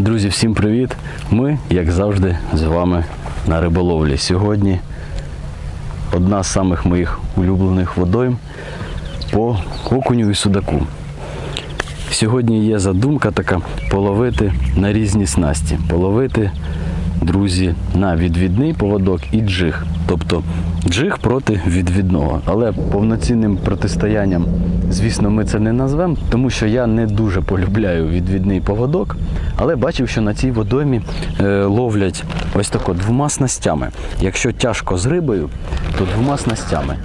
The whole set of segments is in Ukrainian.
Друзі, всім привіт! Ми, як завжди, з вами на риболовлі. Сьогодні одна з самих моїх улюблених водойм по окуню і судаку. Сьогодні є задумка така половити на різні снасті. Половити, друзі, на відвідний поводок і джиг. Тобто джиг проти відвідного. Але повноцінним протистоянням, звісно, ми це не назвемо, тому що я не дуже полюбляю відвідний поводок. Але бачив, що на цій водоймі е, ловлять ось тако двома снастями. Якщо тяжко з рибою, то двома снастями.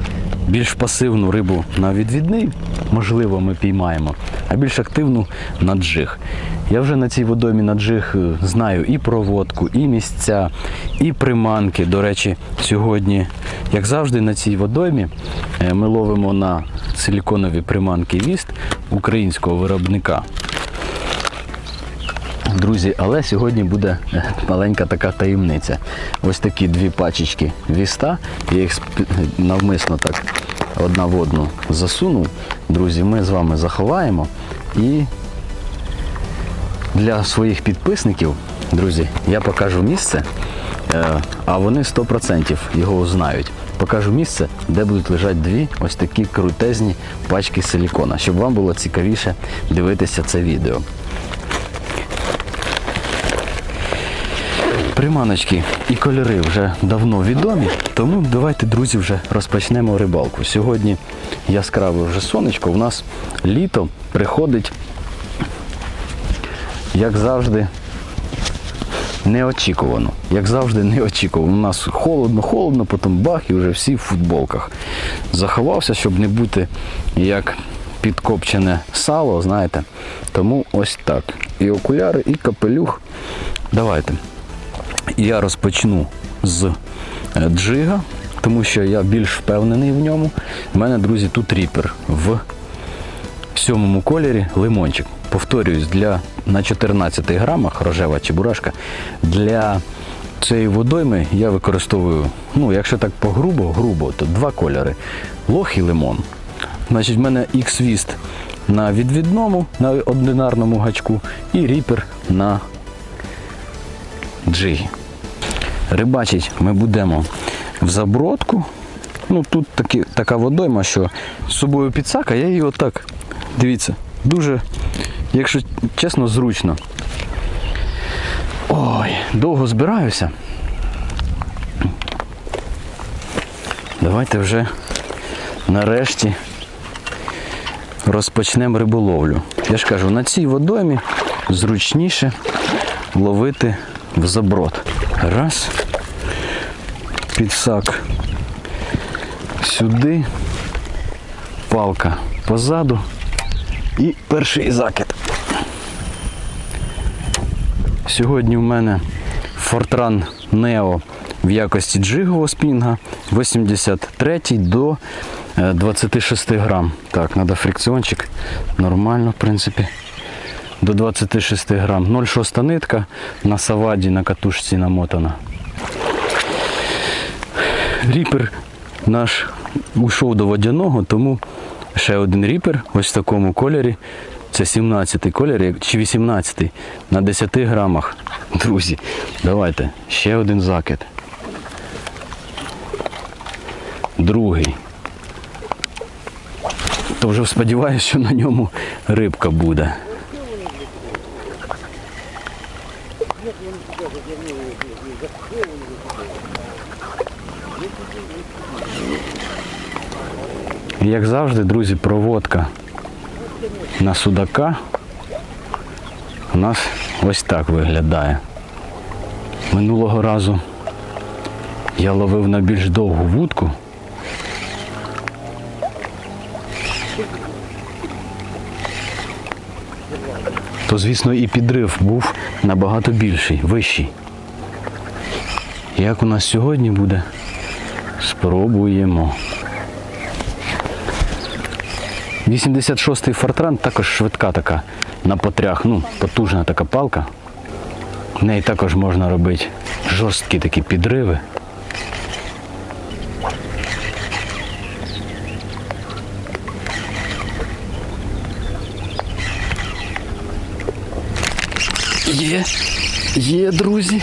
Більш пасивну рибу на відвідний, можливо, ми піймаємо, а більш активну на джиг. Я вже на цій водоймі на джиг е, знаю і проводку, і місця, і приманки. До речі, сьогодні, як завжди, на цій водоймі е, ми ловимо на силіконові приманки віст українського виробника. Друзі, але сьогодні буде е, маленька така таємниця. Ось такі дві пачечки віста. Я їх навмисно так одна в одну засунув. Друзі, ми з вами заховаємо. І для своїх підписників, друзі, я покажу місце, е, а вони 100% його знають. Покажу місце, де будуть лежати дві ось такі крутезні пачки силікона, щоб вам було цікавіше дивитися це відео. Приманочки і кольори вже давно відомі, тому давайте, друзі, вже розпочнемо рибалку. Сьогодні яскраве вже сонечко, у нас літо приходить, як завжди, неочікувано. Як завжди, неочікувано. У нас холодно, холодно, потім бах і вже всі в футболках. Заховався, щоб не бути як підкопчене сало, знаєте. Тому ось так. І окуляри, і капелюх. Давайте. Я розпочну з е, джига, тому що я більш впевнений в ньому. У мене, друзі, тут ріпер в сьомому кольорі лимончик. Повторююсь, для на 14 грамах рожева чебурашка. Для цієї водойми я використовую, ну, якщо так по-грубо, грубо, то два кольори. Лох і лимон. Значить, в мене X-Віст на відвідному, на одинарному гачку, і ріпер на джигі. Рибачить ми будемо в забродку. Ну тут такі, така водойма, що з собою підсака, я її отак. Дивіться, дуже, якщо чесно, зручно. Ой, довго збираюся. Давайте вже нарешті розпочнемо риболовлю. Я ж кажу, на цій водоймі зручніше ловити в заброд. Раз. Підсак сюди. Палка позаду. І перший закид. Сьогодні в мене Fortran Neo в якості джигового спінга 83 до е, 26 грам. Так, треба фрикціончик. Нормально, в принципі. До 26 грам. 0,6 нитка на саваді на катушці намотана. Ріпер наш ушов до водяного, тому ще один ріпер ось в такому кольорі. Це 17-й колір чи 18-й на 10 грамах. Друзі, давайте ще один закид. Другий. То вже сподіваюся, що на ньому рибка буде. Як завжди, друзі, проводка на судака у нас ось так виглядає. Минулого разу я ловив на більш довгу вудку. То, звісно, і підрив був набагато більший, вищий. Як у нас сьогодні буде? Спробуємо. 86-й фортран також швидка така на потрях, ну, потужна така палка. В неї також можна робити жорсткі такі підриви. Є. Є, друзі.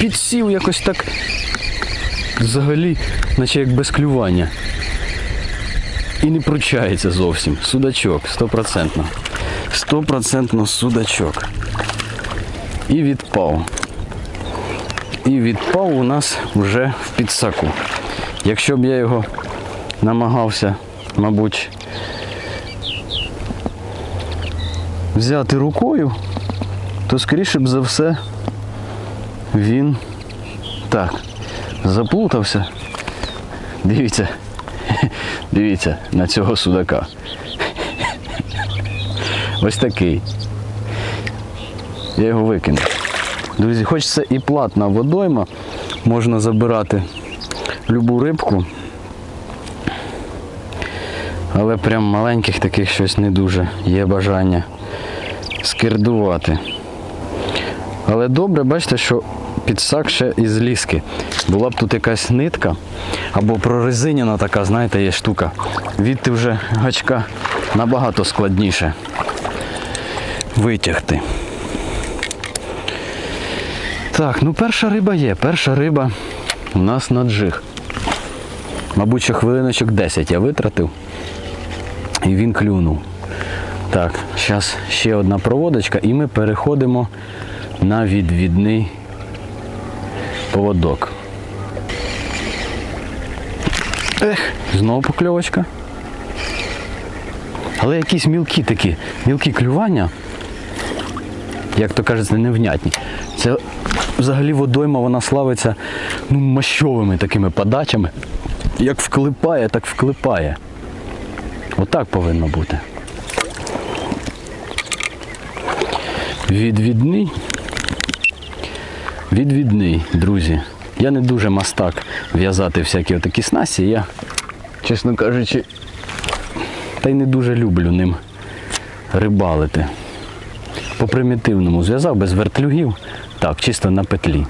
Підсів якось так. Взагалі, наче як без клювання. І не пручається зовсім. Судачок, стопроцентно. Стопроцентно судачок. І відпав. І відпав у нас вже в підсаку. Якщо б я його намагався, мабуть, взяти рукою, то скоріше б за все він так заплутався. Дивіться, дивіться на цього судака. Ось такий. Я його викинув. Друзі, хоч це і платна водойма, можна забирати любу рибку. Але прям маленьких таких щось не дуже є бажання скердувати. Але добре, бачите, що підсак ще із ліски. Була б тут якась нитка або прорезиняна така, знаєте, є штука. Відти вже гачка набагато складніше витягти. Так, ну перша риба є. Перша риба у нас на джиг. Мабуть, що хвилиночок 10 я витратив. І він клюнув. Так, зараз ще одна проводочка і ми переходимо на відвідний поводок. Ех, знову покльовочка. Але якісь мілкі такі, мілкі клювання, як то кажеться, невнятні. Це взагалі водойма, вона славиться ну, мощовими такими подачами. Як вклипає, так вклипає. Отак повинно бути. Відвідний. Відвідний, друзі. Я не дуже мастак в'язати всякі отакі снасті. Я, чесно кажучи, та й не дуже люблю ним рибалити. По примітивному зв'язав без вертлюгів, так, чисто на петлі.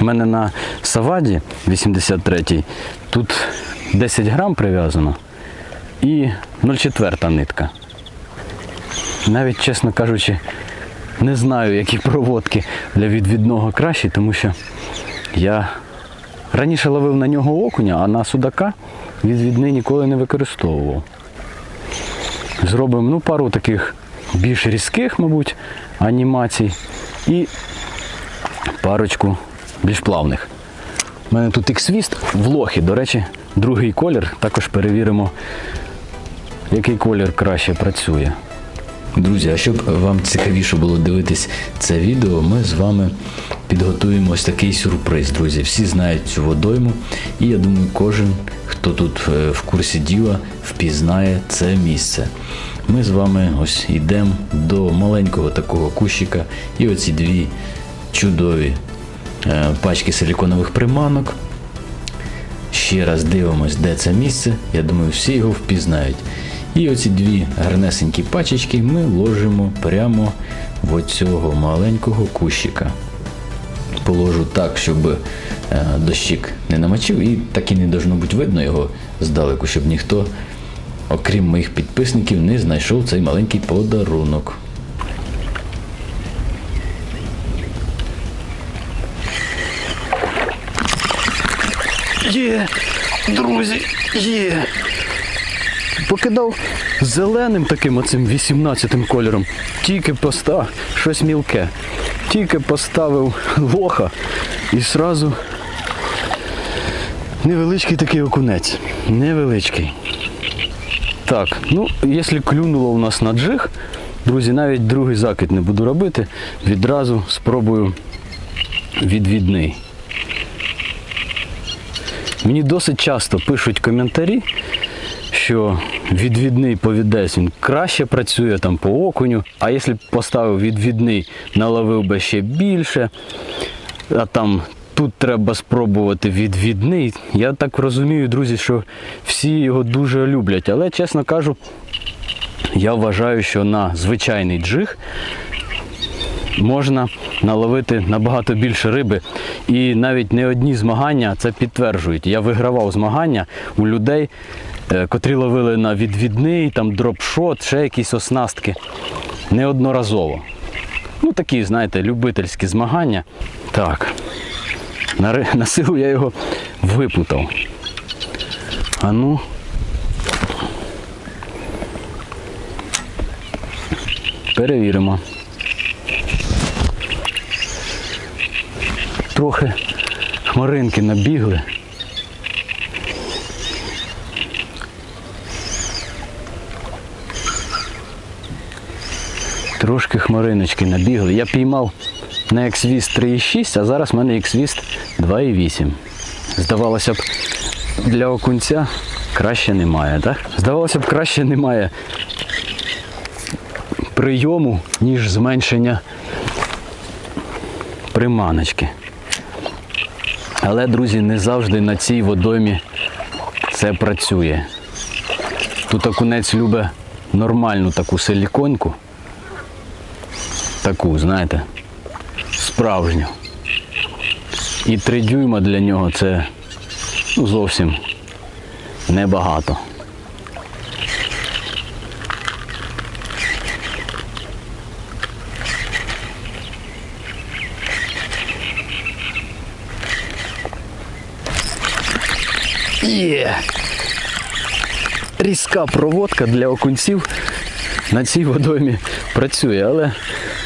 У мене на саваді 83-й тут 10 грам прив'язано і 0,4 нитка. Навіть, чесно кажучи, не знаю, які проводки для відвідного кращі, тому що я раніше ловив на нього окуня, а на судака відвідний ніколи не використовував. Зробимо ну, пару таких більш різких, мабуть, анімацій і парочку більш плавних. У мене тут іксвіст в лохі, до речі, другий колір. Також перевіримо, який колір краще працює. Друзі, а щоб вам цікавіше було дивитись це відео, ми з вами підготуємо ось такий сюрприз, друзі. Всі знають цю водойму, і я думаю, кожен, хто тут е, в курсі діла, впізнає це місце. Ми з вами ось йдемо до маленького такого кущика, і оці дві чудові е, пачки силіконових приманок. Ще раз дивимось, де це місце. Я думаю, всі його впізнають. І оці дві гарнесенькі пачечки ми ложимо прямо в оцього маленького кущика. Положу так, щоб е, дощик не намочив, і так і не должно бути видно його здалеку, щоб ніхто, окрім моїх підписників, не знайшов цей маленький подарунок. Є, друзі, є. Покидав зеленим таким оцим 18-м кольором. Тільки постав щось мілке. Тільки поставив лоха і сразу невеличкий такий окунець. Невеличкий. Так, ну, якщо клюнуло у нас на джиг, друзі, навіть другий закид не буду робити. Відразу спробую відвідний. Мені досить часто пишуть коментарі, що відвідний повідець він краще працює там по окуню, а якщо б поставив відвідний, наловив би ще більше, а там тут треба спробувати відвідний. Я так розумію, друзі, що всі його дуже люблять. Але, чесно кажу, я вважаю, що на звичайний джиг можна наловити набагато більше риби. І навіть не одні змагання це підтверджують. Я вигравав змагання у людей, котрі ловили на відвідний, там дропшот, ще якісь оснастки. Неодноразово. Ну, такі, знаєте, любительські змагання. Так. На, на силу я його випутав. А ну. Перевіримо. Трохи хмаринки набігли. Трошки хмариночки набігли. Я піймав на X-Vist 3,6, а зараз в мене X-Vist 2,8. Здавалося б, для окунця краще немає, так? Здавалося б, краще немає прийому, ніж зменшення приманочки. Але, друзі, не завжди на цій водоймі це працює. Тут окунець любить нормальну таку силіконку. Таку, знаєте, справжню. І три дюйма для нього це ну, зовсім небагато. Є! Різка проводка для окунців на цій водоймі працює. Але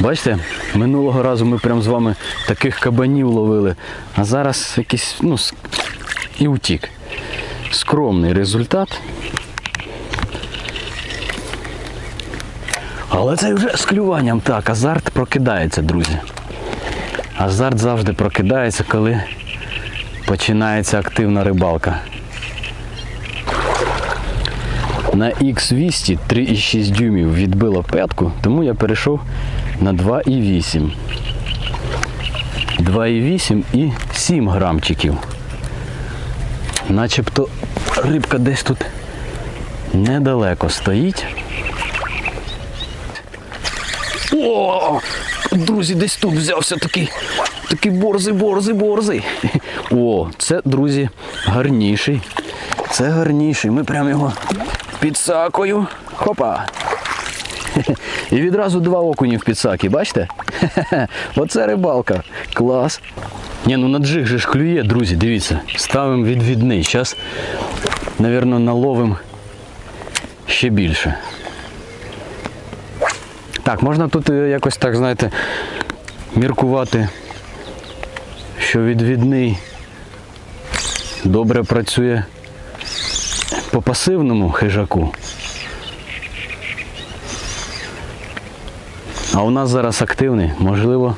бачите, минулого разу ми прям з вами таких кабанів ловили, а зараз якийсь, ну, і утік. Скромний результат. Але це вже з клюванням. Так, азарт прокидається, друзі. Азарт завжди прокидається, коли починається активна рибалка. На X200 3,6 дюймів відбило п'ятку, тому я перейшов на 2,8. 2,8 і 7 грамчиків. Начебто рибка десь тут недалеко стоїть. О! Друзі, десь тут взявся такий, такий борзий, борзий, борзий. О, це, друзі, гарніший. Це гарніший. Ми прямо його підсакою. Хопа. І відразу два окуні в підсакі, бачите? Оце рибалка. Клас. Ні, ну на джиг же ж клює, друзі, дивіться. Ставимо відвідний. Зараз, мабуть, наловимо ще більше. Так, можна тут е, якось так, знаєте, міркувати, що відвідний добре працює по пасивному хижаку. А у нас зараз активний. Можливо,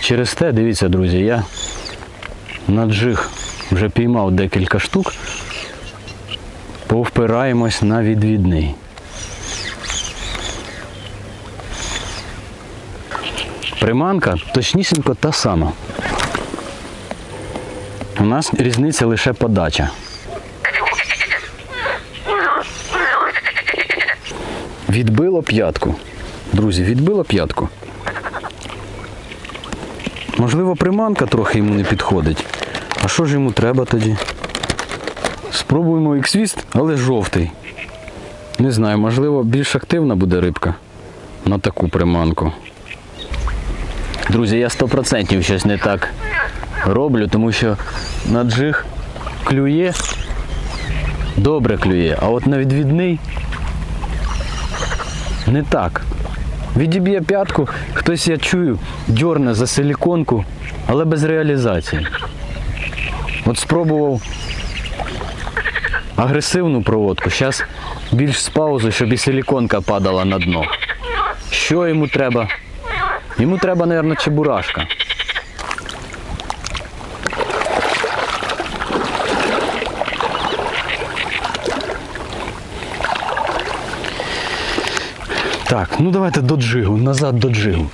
через те, дивіться, друзі, я на джиг вже піймав декілька штук. Повпираємось на відвідний. Приманка точнісінько та сама. У нас різниця лише подача. Відбило п'ятку. Друзі, відбило п'ятку. Можливо, приманка трохи йому не підходить. А що ж йому треба тоді? Спробуємо іксвіст, але жовтий. Не знаю, можливо, більш активна буде рибка на таку приманку. Друзі, я 100% щось не так роблю, тому що на джиг клює, добре клює, а от на відвідний не так. Відіб'є п'ятку, хтось я чую, дьорне за силіконку, але без реалізації. От спробував агресивну проводку, зараз більш з паузи, щоб і силіконка падала на дно. Що йому треба? Йому треба, мабуть, чебурашка. Так, ну давайте до джигу, назад до джигу.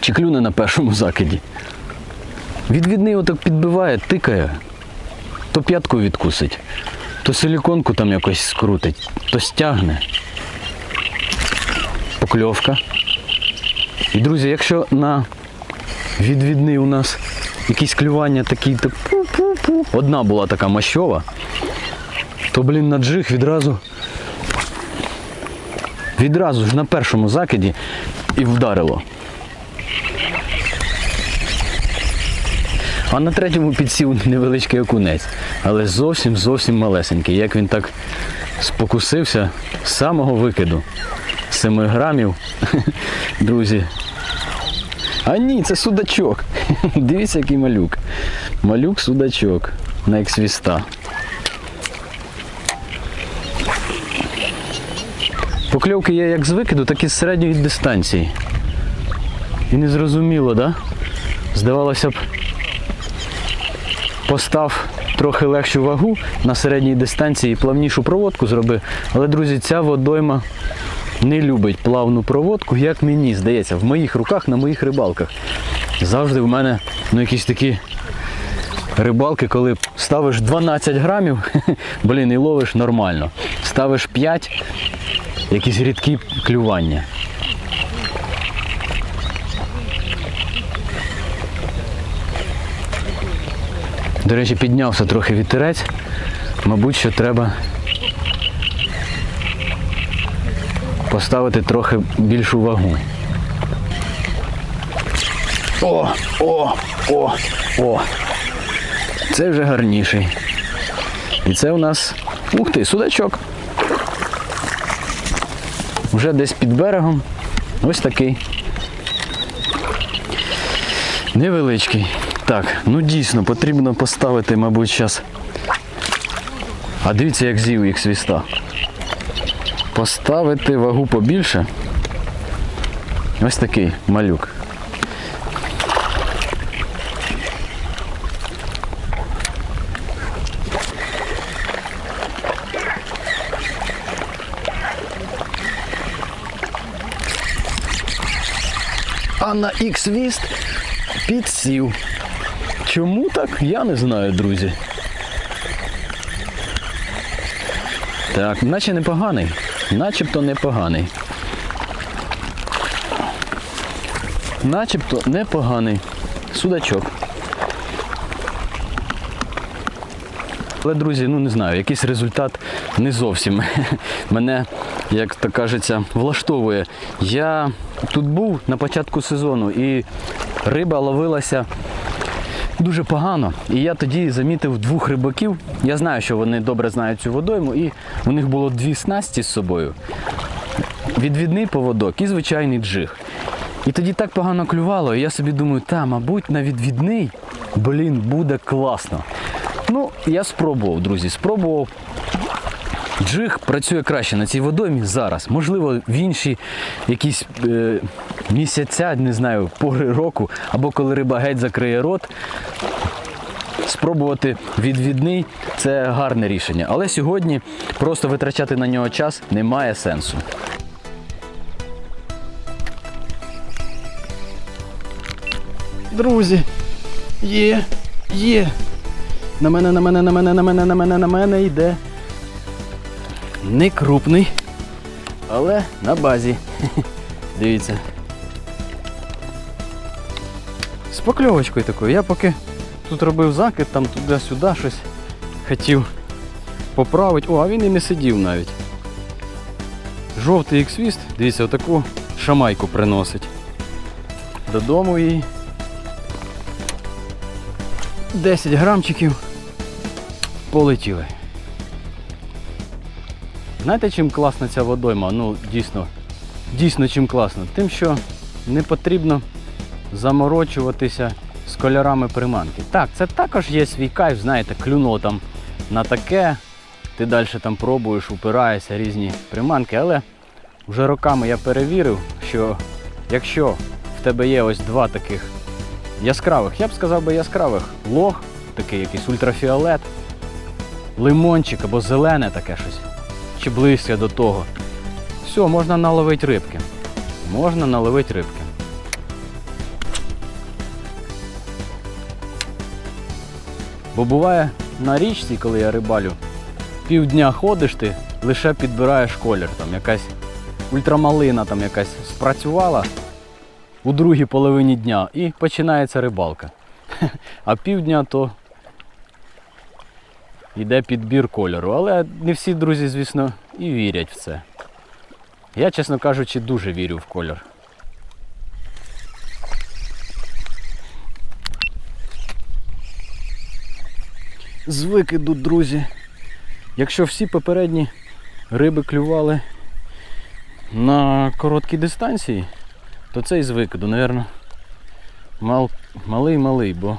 Чи клюне на першому закиді? Відвідний отак підбиває, тикає, то п'ятку відкусить, то силіконку там якось скрутить, то стягне. Покльовка. І, друзі, якщо на відвідний у нас якісь клювання такі, так пу-пу-пу. Одна була така мащова, то, блін, на джиг відразу відразу ж на першому закиді і вдарило. А на третьому підсів невеличкий окунець, але зовсім зовсім малесенький. Як він так спокусився з самого викиду. 7 грамів, друзі. А ні, це судачок. Дивіться, який малюк. Малюк судачок на ексвіста. Покльовки є як з викиду, так і з середньої дистанції. І не зрозуміло, да? Здавалося б, постав трохи легшу вагу на середній дистанції і плавнішу проводку зробив. Але, друзі, ця водойма не любить плавну проводку, як мені здається, в моїх руках, на моїх рибалках. Завжди в мене ну, якісь такі рибалки, коли ставиш 12 грамів, блін, і ловиш нормально. Ставиш 5, якісь рідкі клювання. До речі, піднявся трохи вітерець. Мабуть, що треба поставити трохи більшу вагу. О, о, о, о. Це вже гарніший. І це у нас. Ух ти, судачок. Вже десь під берегом. Ось такий. Невеличкий. Так, ну дійсно потрібно поставити, мабуть, зараз. А дивіться, як з'їв їх свіста. Поставити вагу побільше. Ось такий малюк. А на X-Віст підсів. Чому так? Я не знаю, друзі. Так, наче непоганий. Начебто непоганий. Начебто непоганий. Судачок. Але, друзі, ну не знаю, якийсь результат не зовсім мене, як то кажеться, влаштовує. Я тут був на початку сезону і риба ловилася дуже погано. І я тоді замітив двох рибаків. Я знаю, що вони добре знають цю водойму, і у них було дві снасті з собою. Відвідний поводок і звичайний джиг. І тоді так погано клювало, і я собі думаю, та, мабуть, на відвідний, блін, буде класно. Ну, я спробував, друзі, спробував. Джиг працює краще на цій водоймі зараз. Можливо, в інші якісь е, місяця, не знаю, пори року, або коли риба геть закриє рот. Спробувати відвідний це гарне рішення. Але сьогодні просто витрачати на нього час немає сенсу. Друзі, є, є. На мене, на мене, на мене, на мене, на мене, на мене йде. Не крупний, але на базі. Дивіться. З покльовочкою такою. Я поки тут робив закид, там туди-сюди щось хотів поправити. О, а він і не сидів навіть. Жовтий іксвіст, дивіться, отаку шамайку приносить. Додому їй. 10 грамчиків полетіли. Знаєте, чим класна ця водойма? Ну, дійсно, дійсно чим класно? Тим, що не потрібно заморочуватися з кольорами приманки. Так, це також є свій кайф, знаєте, клюнуло там на таке, ти далі там пробуєш, упираєшся різні приманки, але вже роками я перевірив, що якщо в тебе є ось два таких яскравих, я б сказав би яскравих лох, такий якийсь ультрафіолет, лимончик або зелене таке щось, чи близьке до того. Все, можна наловити рибки. Можна наловити рибки. Бо буває на річці, коли я рибалю, півдня ходиш ти, лише підбираєш колір. Там якась ультрамалина там якась спрацювала у другій половині дня і починається рибалка. А півдня то йде підбір кольору. Але не всі друзі, звісно, і вірять в це. Я, чесно кажучи, дуже вірю в колір. З викиду, друзі. Якщо всі попередні риби клювали на короткій дистанції, то цей з викиду, напевно, мал, малий-малий, бо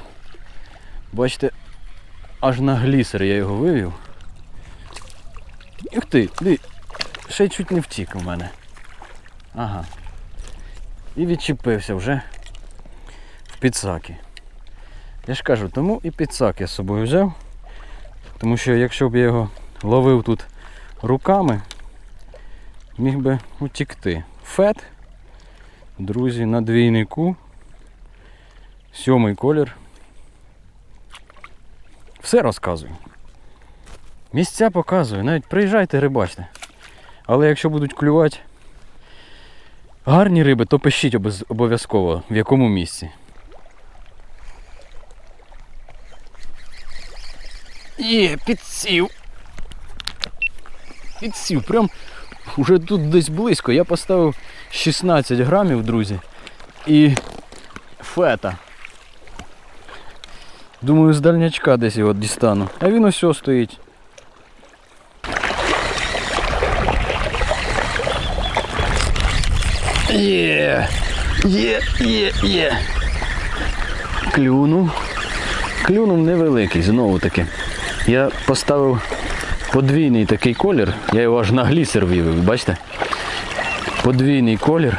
бачите, аж на глісер я його вивів. Ух ти, ди, ще чуть не втік у мене. Ага. І відчепився вже в підсаки. Я ж кажу, тому і підсак я з собою взяв. Тому що якщо б я його ловив тут руками, міг би утікти. Фет, друзі, на двійнику. Сьомий колір. Все розказую. Місця показую, навіть приїжджайте, рибачте. Але якщо будуть клювати гарні риби, то пишіть обов'язково в якому місці. Є, підсів. Підсів. Прям уже тут десь близько. Я поставив 16 грамів, друзі. І фета. Думаю, з дальнячка десь його дістану. А він ось стоїть. Є, є, є, є. Клюнув. Клюнув невеликий, знову таки. Я поставив подвійний такий колір, я його аж на глісер вивів, бачите? Подвійний колір.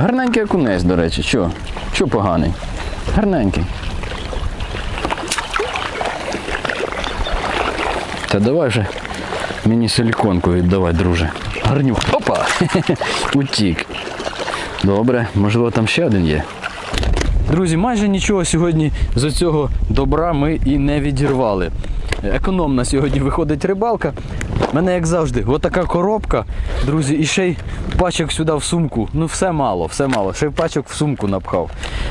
Гарненький окунець, до речі, що? Що поганий? Гарненький. Та давай вже мені силіконку віддавай, друже. Гарнюк. Опа! Утік. Добре, можливо там ще один є. Друзі, майже нічого сьогодні з цього добра ми і не відірвали. Економна сьогодні виходить рибалка. У Мене, як завжди, отака коробка, друзі, і ще й пачок сюди в сумку. Ну, все мало, все мало. Ще пачок в сумку напхав.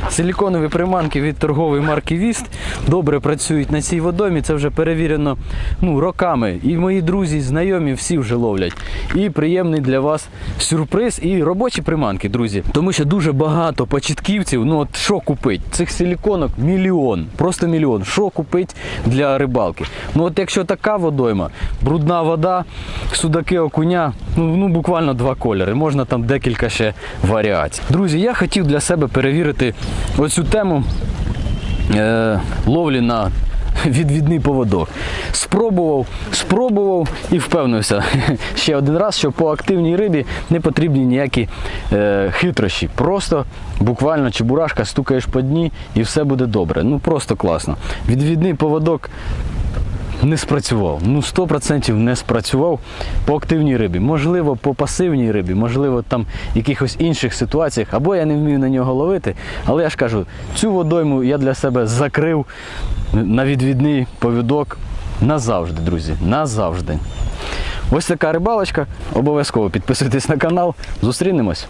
Силіконові приманки від торгової марки Віст добре працюють на цій водомі. Це вже перевірено ну, роками. І мої друзі, знайомі всі вже ловлять. І приємний для вас сюрприз і робочі приманки, друзі. Тому що дуже багато початківців, ну от що купить? Цих силіконок мільйон, просто мільйон. Що купить для рибалки? Ну от якщо така водойма, брудна вода, судаки окуня, ну, ну буквально два кольори. Можна там декілька ще варіацій. Друзі, я хотів для себе перевірити оцю тему е, ловлі на відвідний поводок. Спробував, спробував і впевнився ще один раз, що по активній рибі не потрібні ніякі е, хитрощі. Просто буквально чебурашка стукаєш по дні і все буде добре. Ну просто класно. Відвідний поводок не спрацював. Ну 100% не спрацював по активній рибі. Можливо, по пасивній рибі, можливо, там в якихось інших ситуаціях, або я не вмію на нього ловити. Але я ж кажу, цю водойму я для себе закрив на відвідний повідок назавжди, друзі. Назавжди. Ось така рибалочка. Обов'язково підписуйтесь на канал. Зустрінемось.